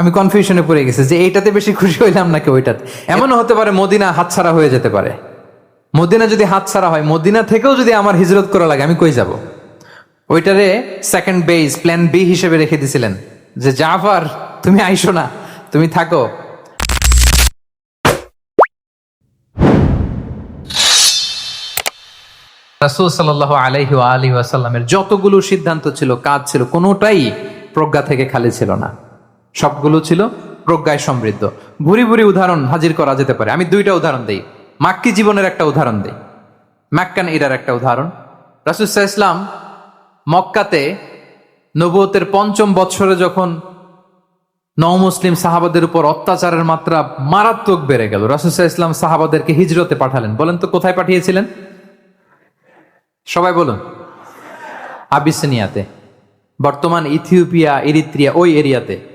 আমি কনফিউশনে পড়ে গেছি যে এইটাতে বেশি খুশি হইলাম নাকি ওইটাতে? এমনও হতে পারে মদিনা হাতছাড়া হয়ে যেতে পারে। মদিনা যদি হাতছাড়া হয়, মদিনা থেকেও যদি আমার হিজরত করা লাগে, আমি কই যাব? ওইটারে সেকেন্ড বেস প্ল্যান বি হিসেবে রেখে দিছিলেন যে, জাফার, তুমি আইসো না, তুমি থাকো। রাসূল সাল্লাল্লাহু আলাইহি ওয়া আলিহি ওয়াসাল্লামের যতগুলো সিদ্ধান্ত ছিল, কাজ ছিল, কোনোটাই প্রজ্ঞা থেকে খালি ছিল না। সবগুলো ছিল প্রজ্ঞায় সমৃদ্ধ। ভুরি ভুরি উদাহরণ হাজির করা যেতে পারে। আমি দুইটা উদাহরণ দিই। মাক্কি জীবনের একটা উদাহরণ দিই। ম্যাক্কান ইরার একটা উদাহরণ। রাসুসাহ ইসলাম মক্কাতে নবুয়তের পঞ্চম বৎসরে যখন নও মুসলিম সাহাবাদের উপর অত্যাচারের মাত্রা মারাত্মক বেড়ে গেল রাসুসাহ ইসলাম সাহাবাদেরকে হিজরতে পাঠালেন। বলেন তো, কোথায় পাঠিয়েছিলেন? সবাই বলুন। আবিসিনিয়াতে। বর্তমান ইথিওপিয়া এরিত্রিয়া ওই এরিয়াতে।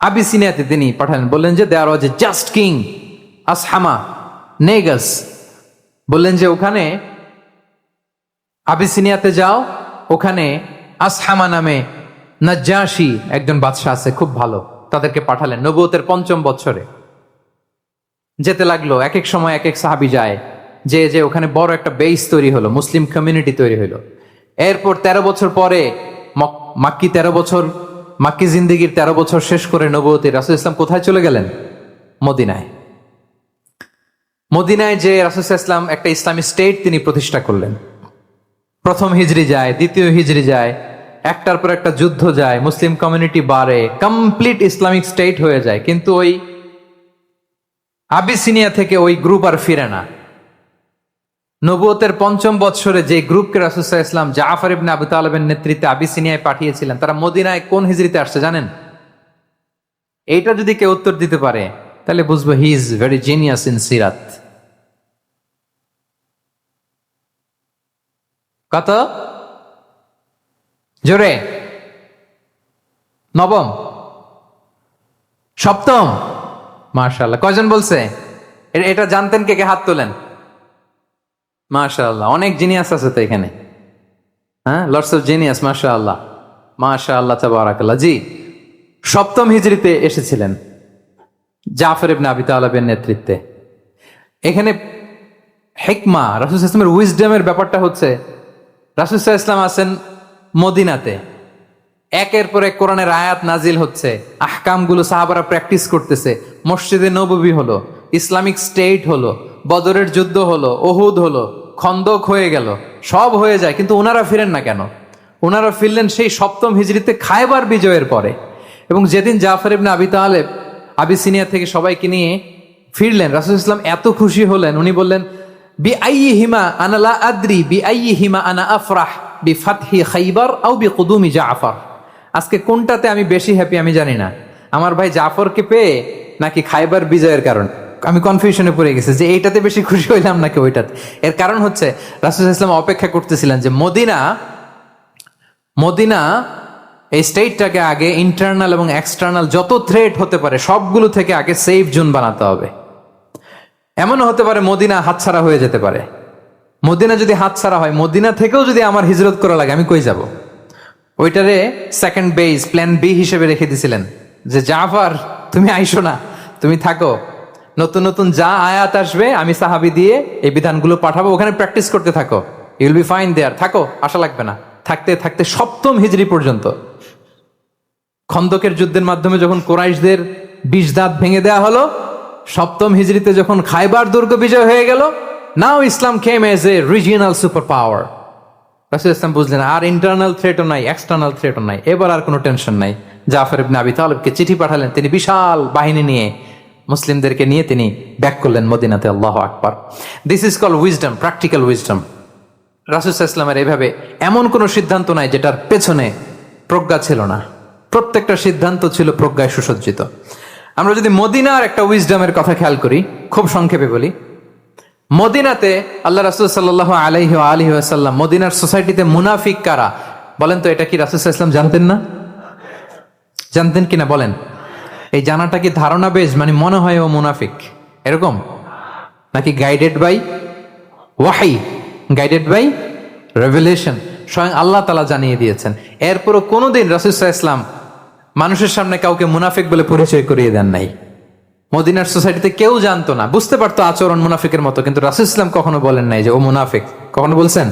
আবিসিনিয়াতে তিনি পাঠালেন। বললেন যে দেয়ার ওয়াজ এ জাস্ট কিং আসহামা নেগাস বললেন যে, ওখানে আবিসিনিয়াতে যাও, ওখানে আসহামা নামে নাজ্জাসি একজন বাদশাহ আছে, খুব ভালো, তাদেরকে পাঠালেন নবুয়তের পঞ্চম বছরে। যেতে লাগল এক এক সময় এক এক সাহাবি যায়, যে যে, ওখানে বড় একটা বেস তৈরি হলো, মুসলিম কমিউনিটি তৈরি হলো। এরপর তেরো বছর পরে মাক্কি তেরো বছর মাক্কি জিন্দিগির তেরো বছর শেষ করে নবতী রাসুল ইসলাম কোথায় চলে গেলেন? মদিনায়। মদিনায় যে রাসুল ইসলাম একটা ইসলামী স্টেট তিনি প্রতিষ্ঠা করলেন। প্রথম হিজরি যায়, দ্বিতীয় হিজরি যায়, একটার পর একটা যুদ্ধ যায়, মুসলিম কমিউনিটি বাড়ে কমপ্লিট ইসলামিক স্টেট হয়ে যায়। কিন্তু ওই আবিসিনিয়া থেকে ওই গ্রুপ আর ফিরে না। নবুয়তের পঞ্চম বৎসরে যে গ্রুপকে রাসুসাহ ইসলাম জাফর ইবনে আবু তালেবের নেতৃত্বে আবিসিনিয়ায় পাঠিয়েছিলেন, তারা মদিনায় কোন হিজরিতে আসছে জানেন? এইটা যদি কেউ উত্তর দিতে পারে, তাহলে বুঝব he is very genius in সিরাত কত? জোরে। নবম। সপ্তম। মার্শাল্লাহ কয়জন বলছে? এটা জানতেন কে কে হাত তোলেন? মাশাআল্লাহ, অনেক জিনিয়াস আছে তো এখানে। হ্যাঁ লটস অফ জিনিয়াস মাশাআল্লাহ। মাশাআল্লাহ, তাবারাকাল্লাহ। জি, সপ্তম হিজরিতে এসেছিলেন জাফর ইবনে আবি তালেবের নেতৃত্বে। এখানে হেকমা, রাসুল ইসলামের উইজডমের ব্যাপারটা হচ্ছে, রাসুল ইসলাম আছেন মদিনাতে। একের পর এক কোরআনের আয়াত নাজিল হচ্ছে, আহকামগুলো সাহাবারা প্র্যাকটিস করতেছে। মসজিদে নববী হলো, ইসলামিক স্টেট হলো বদরের যুদ্ধ হলো ওহুদ হলো, খন্দক হয়ে গেল, সব হয়ে যায়, কিন্তু ওনারা ফিরেন না কেন? ওনারা ফিরলেন সেই সপ্তম হিজড়িতে খায়বার বিজয়ের পরে। এবং যেদিন জাফর ইবনে আবি তালেব আবিসিনিয়া থেকে সবাইকে নিয়ে ফিরলেন, রাসুল ইসলাম এত খুশি হলেন, উনি বললেন, বি আই হিমা আনালা আদ্রি, বি আই হিমা আনা আফরাহ, বি ফাতহি খাইবার আও বি কুদুমি জাফর। আজকে কোনটাতে আমি বেশি হ্যাপি আমি জানি না। আমার ভাই জাফরকে পেয়ে নাকি খাইবার বিজয়ের কারণ। আমি কনফিউশনে পড়ে গেছি যে এইটাতে বেশি খুশি হইলাম নাকি ওইটাতে? এর কারণ হচ্ছে, রাসুল ইসলাম অপেক্ষা করতেছিলেন যে মদিনা মদিনা এই স্টেটটাকে আগে ইন্টারনাল এবং এক্সটার্নাল যত থ্রেট হতে পারে, সবগুলো থেকে আগে সেফ জোন বানাতে হবে। এমনও হতে পারে মদিনা হাতছাড়া হয়ে যেতে পারে। মদিনা যদি হাতছাড়া হয়, মদিনা থেকেও যদি আমার হিজরত করা লাগে, আমি কই যাব? ওইটারে সেকেন্ড বেস প্ল্যান বি হিসেবে রেখে দিছিলেন যে, জাফার, তুমি আইসো না, তুমি থাকো। নতুন নতুন যা আয়াত আসবে, আমি সাহাবি দিয়ে এই বিধানগুলো পাঠাবো। ওখানে প্র্যাকটিস করতে থাকো। ইউল বি ফাইন দেয়ার থাকো, আশা লাগবে না। থাকতে থাকতে সপ্তম হিজড়ি পর্যন্ত। খন্দকের যুদ্ধের মাধ্যমে যখন কোরাইশদের বিষ দাঁত ভেঙে দেওয়া হলো, সপ্তম হিজড়িতে যখন খাইবার দুর্গ বিজয় হয়ে গেল নাও ইসলাম came as a regional super power রাসুল ইসলাম বুঝলেন, আর ইন্টারনাল থ্রেটও নাই এক্সটার্নাল থ্রেটও নাই। এবার আর কোনো টেনশন নাই। জাফর ইবনে আবি তালেবকে চিঠি পাঠালেন, তিনি বিশাল বাহিনী নিয়ে মুসলিমদেরকে নিয়ে তিনি ব্যাক করলেন মদিনাতে, আল্লাহ আকবার। This is call wisdom practical wisdom রাসুল ইসলামের এভাবে এমন কোনো সিদ্ধান্ত নাই যেটার পেছনে প্রজ্ঞা ছিল না। প্রত্যেকটা সিদ্ধান্ত ছিল প্রজ্ঞায় সুসজ্জিত। আমরা যদি মদিনার একটা উইজডমের কথা খেয়াল করি, খুব সংক্ষেপে বলি, মদিনাতে আল্লাহ রাসুল সাল্লাহ আলহি আলহি আসাল্লাম মদিনার সোসাইটিতে মুনাফিক কারা? বলেন তো, এটা কি রাসুল ইসলাম জানতেন না? জানতেন কিনা? বলেন। এই জানাটা কি ধারণা বেশ মানে মনে হয় ও মুনাফিক। এরকম? নাকি গাইডেড বাই ওয়াহাই গাইডেড বাই রেভেলেশন স্বয়ং আল্লাহ তালা জানিয়ে দিয়েছেন। এরপরও কোনোদিন রাসুসাহ ইসলাম মানুষের সামনে কাউকে মুনাফিক বলে পরিচয় করিয়ে দেন নাই। মদিনার সোসাইটিতে কেউ জানতো না। বুঝতে পারতো আচরণ মুনাফিকের মতো, কিন্তু রাসুল ইসলাম কখনো বলেন নাই যে ও মুনাফিক। কখনো বলছেন?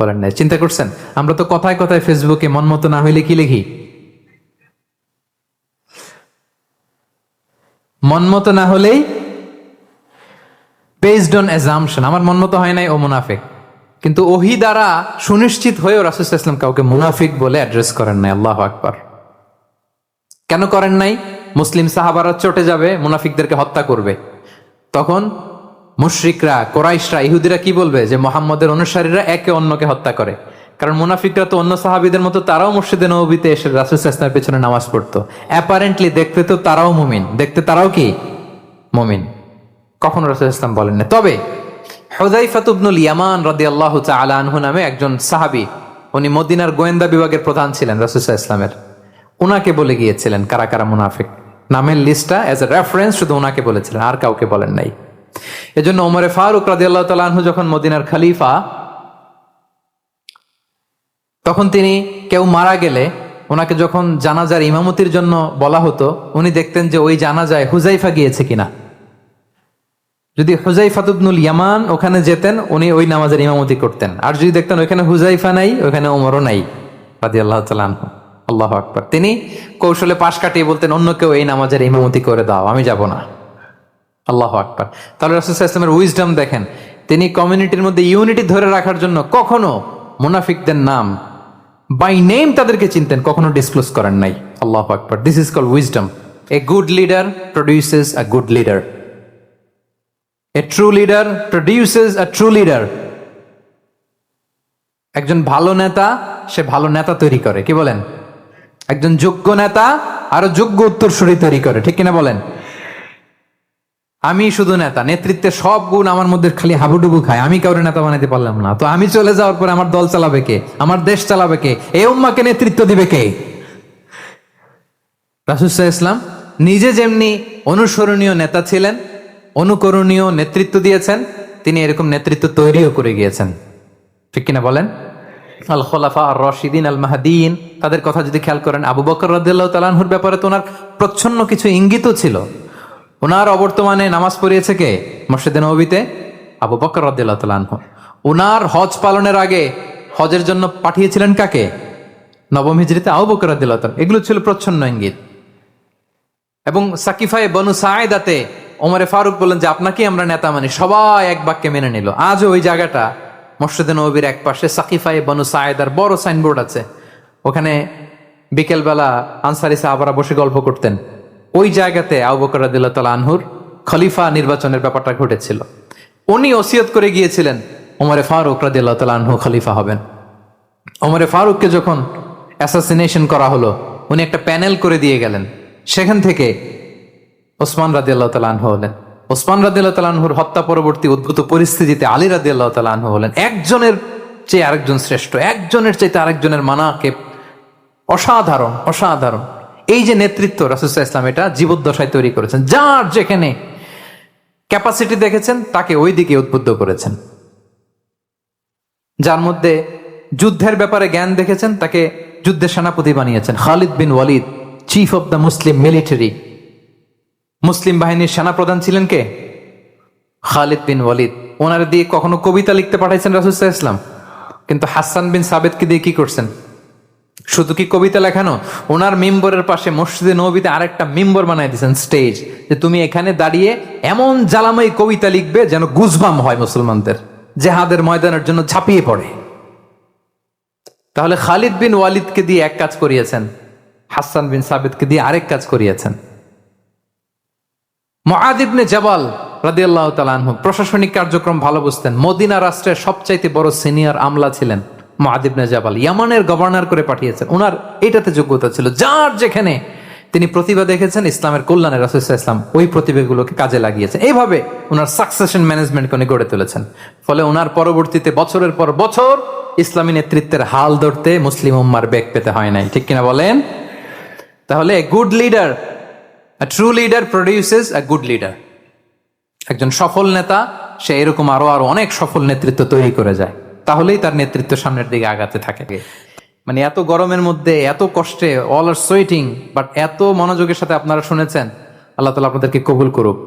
বলেন নাই। চিন্তা করছেন? আমরা তো কথায় কথায় ফেসবুকে মন মতো না হইলে কি লিখি? মন মতো না হলেই বেসড অন অ্যাজামশন আমার মন মতো হয় নাই, ও মুনাফিক। কিন্তু ওহি দ্বারা সুনিশ্চিত হয়েও রাসুল ইসলাম কাউকে মুনাফিক বলে অ্যাড্রেস করেন নাই, আল্লাহ আকবার। কেন করেন নাই? মুসলিম সাহাবারা চটে যাবে, মুনাফিকদেরকে হত্যা করবে। তখন মুশরিকরা, কোরাইশরা, ইহুদিরা কি বলবে? যে মোহাম্মদের অনুসারীরা একে অন্যকে হত্যা করে। কারণ মুনাফিকরা তো অন্য সাহাবিদের মতো তারাও মসজিদে নবীতে এসে রাসুল ইসলামের পেছনে নামাজ পড়তো। অ্যাপারেন্টলি দেখতে তো তারাও মুমিন। দেখতে তারাও কি? মুমিন। কখনো রাসুল ইসলাম বলেন না তবে হুদাইফাতুবনুল ইয়ামান রাদি আল্লাহ আনহু নামে একজন সাহাবি, উনি মদিনার গোয়েন্দা বিভাগের প্রধান ছিলেন রাসুসাহ ইসলামের উনাকে বলে গিয়েছিলেন, কারা কারা মুনাফিক? নামের লিস্টটা এজ এ রেফারেন্স শুধু ওনাকে বলেছিলেন, আর কাউকে বলেন নাই। এজন্য ওমরে ফারুক রাদি আল্লাহ তালাহু যখন মদিনার খালিফা তখন তিনি কেউ মারা গেলে ওনাকে যখন জানাজার ইমামতির জন্য বলা হতো, উনি দেখতেন যে ওই জানাজায় হুজাইফা গিয়েছে কিনা। যদি হুজাইফাতুবনুল ইয়ামান ওখানে যেতেন, উনি ওই নামাজের ইমামতি করতেন। আর যদি দেখতেন ওইখানে হুজাইফা নাই, ওইখানে ওমরও নাই রাদি আল্লাহ তালান আল্লাহ আকবর। তিনি কৌশলে পাশ কাটিয়ে বলতেন, অন্য কেউ এই নামাজের ইমামতি করে দাও, আমি যাব না। আল্লাহ আকবর। তাহলে রাসুল ইসলামের উইজডম দেখেন, তিনি কমিউনিটির মধ্যে ইউনিটি ধরে রাখার জন্য কখনো মুনাফিকদের নাম বাই নেম তাদেরকে চিনতেন, কখনো ডিসক্লোজ করেন নাই। আল্লাহ আকবর। This is call wisdom a good leader produces a good leader a true leader produces a true leader একজন ভালো নেতা, সে ভালো নেতা তৈরি করে। কি বলেন? একজন যোগ্য নেতা, আরও যোগ্য উত্তরসূরি তৈরি করে। ঠিক কিনা বলেন? আমি শুধু নেতা, নেতৃত্বে সব গুণ আমার মধ্যে খালি হাবুডুবু খায়। আমি কাউরে নেতা বানাইতে পারলাম না। তো আমি চলে যাওয়ার পরে আমার দল চালাবে কে? আমার দেশ চালাবে কে? এই উম্মাকে নেতৃত্ব দিবে কে? রাসুসাহ ইসলাম নিজে যেমনি অনুসরণীয় নেতা ছিলেন, অনুকরণীয় নেতৃত্ব দিয়েছেন, তিনি এরকম নেতৃত্ব তৈরিও করে গিয়েছেন। ঠিক কিনা বলেন? আল খোলাফা আর রশিদিন আল মাহাদিন তাদের কথা যদি খেয়াল করেন, আবু বকর রাদিল্লাহ তালানহুর ব্যাপারে তো ওনার প্রচ্ছন্ন কিছু ইঙ্গিতও ছিল। ওনার অবর্তমানে নামাজ পড়িয়েছে কে? মসজিদে নবীতে? আবু বকর তালানহু ওনার হজ পালনের আগে হজের জন্য পাঠিয়েছিলেন কাকে? নবম হিজড়িতে আবু বকর রাদিল্লাহ এগুলো ছিল প্রচ্ছন্ন ইঙ্গিত। এবং সাকিফায় বনু সায়েদাতে ওমরে ফারুক বললেন যে আপনাকে আমরা নেতা মানি। সবাই এক বাক্যে মেনে নিল। আজও ওই জায়গাটা মসজিদে নবীর এক পাশে, সাকিফায় বনু সায়েদার বড় সাইনবোর্ড আছে। ওখানে বিকেলবেলা আনসারি সাহাবারা বসে গল্প করতেন। ওই জায়গাতে আবু বকর রাদিল্লাহ তাআলা আনহুর খলিফা নির্বাচনের ব্যাপারটা ঘটেছিল। উনি ওসিয়ত করে গিয়েছিলেন, ওমরে ফারুক রাদিল্লাহ তাআলা আনহু খলিফা হবেন। ওমরে ফারুককে যখন অ্যাসাসিনেশন করা হলো, উনি একটা প্যানেল করে দিয়ে গেলেন। সেখান থেকে ওসমান রাজি আল্লাহ তালাহ হলেন। ওসমান রাজি আল্লাহ তালাহুর হত্যা পরবর্তী উদ্ভূত পরিস্থিতিতে আলী রাজি আল্লাহ তালাহ হলেন। একজনের চেয়ে আরেকজন শ্রেষ্ঠ, একজনের চাইতে আরেকজনের মানাকে অসাধারণ অসাধারণ। এই যে নেতৃত্ব রাসুসাহ ইসলাম এটা জীবদ্দশায় তৈরি করেছেন। যার যেখানে ক্যাপাসিটি দেখেছেন, তাকে ওই দিকে উদ্বুদ্ধ করেছেন। যার মধ্যে যুদ্ধের ব্যাপারে জ্ঞান দেখেছেন, তাকে যুদ্ধের সেনাপতি বানিয়েছেন। Khalid bin Walid chief of the Muslim military Muslim বাহিনীর সেনাপ্রধান ছিলেন কে? খালিদ বিন ওয়ালিদ। ওনার দিয়ে কখনো কবিতা লিখতে পাঠাইছেন রাসুসাহ ইসলাম কিন্তু হাসান বিন সাবেদকে দিয়ে কি করছেন? শুধু কি কবিতা লেখানো? ওনার মিম্বরের পাশে মসজিদে নবীতে আরেকটা মিম্বর বানাই দিয়েছেন স্টেজ যে তুমি এখানে দাঁড়িয়ে এমন জ্বালাময়ী কবিতা লিখবে যেন গুজবাম হয় মুসলমানদের, জেহাদের ময়দানের জন্য ঝাঁপিয়ে পড়ে। তাহলে খালিদ বিন ওয়ালিদকে দিয়ে এক কাজ করিয়েছেন, হাসান বিন সাবেদকে দিয়ে আরেক কাজ করিয়েছেন। মহাদিবনে জবাল রাদিয়াল্লাহ তালানহু প্রশাসনিক কার্যক্রম ভালো বুঝতেন। মদিনা রাষ্ট্রের সবচাইতে বড় সিনিয়র আমলা ছিলেন। মহাদিবনে জাবাল ইয়ামানের গভর্নর করে পাঠিয়েছেন। ওনার এটাতে যোগ্যতা ছিল। যার যেখানে তিনি প্রতিভা দেখেছেন, ইসলামের কল্যাণে রাসুসাহ ইসলাম ওই প্রতিভাগুলোকে কাজে লাগিয়েছেন। এইভাবে ওনার সাকসেশন ম্যানেজমেন্টকে উনি গড়ে তুলেছেন। ফলে ওনার পরবর্তীতে বছরের পর বছর ইসলামী নেতৃত্বের হাল ধরতে মুসলিম উম্মার বেগ পেতে হয় নাই। ঠিক কিনা বলেন? তাহলে good leader true leader produces a good leader একজন সফল নেতা, সে এরকম আরও আরও অনেক সফল নেতৃত্ব তৈরি করে যায়। তাহলেই তার নেতৃত্ব সামনের দিকে আগাতে থাকে। মানে এত গরমের মধ্যে, এত কষ্টে অল আর সোয়েটিং বাট এত মনোযোগের সাথে আপনারা শুনেছেন, আল্লাহ তালা আপনাদেরকে কবুল করুক।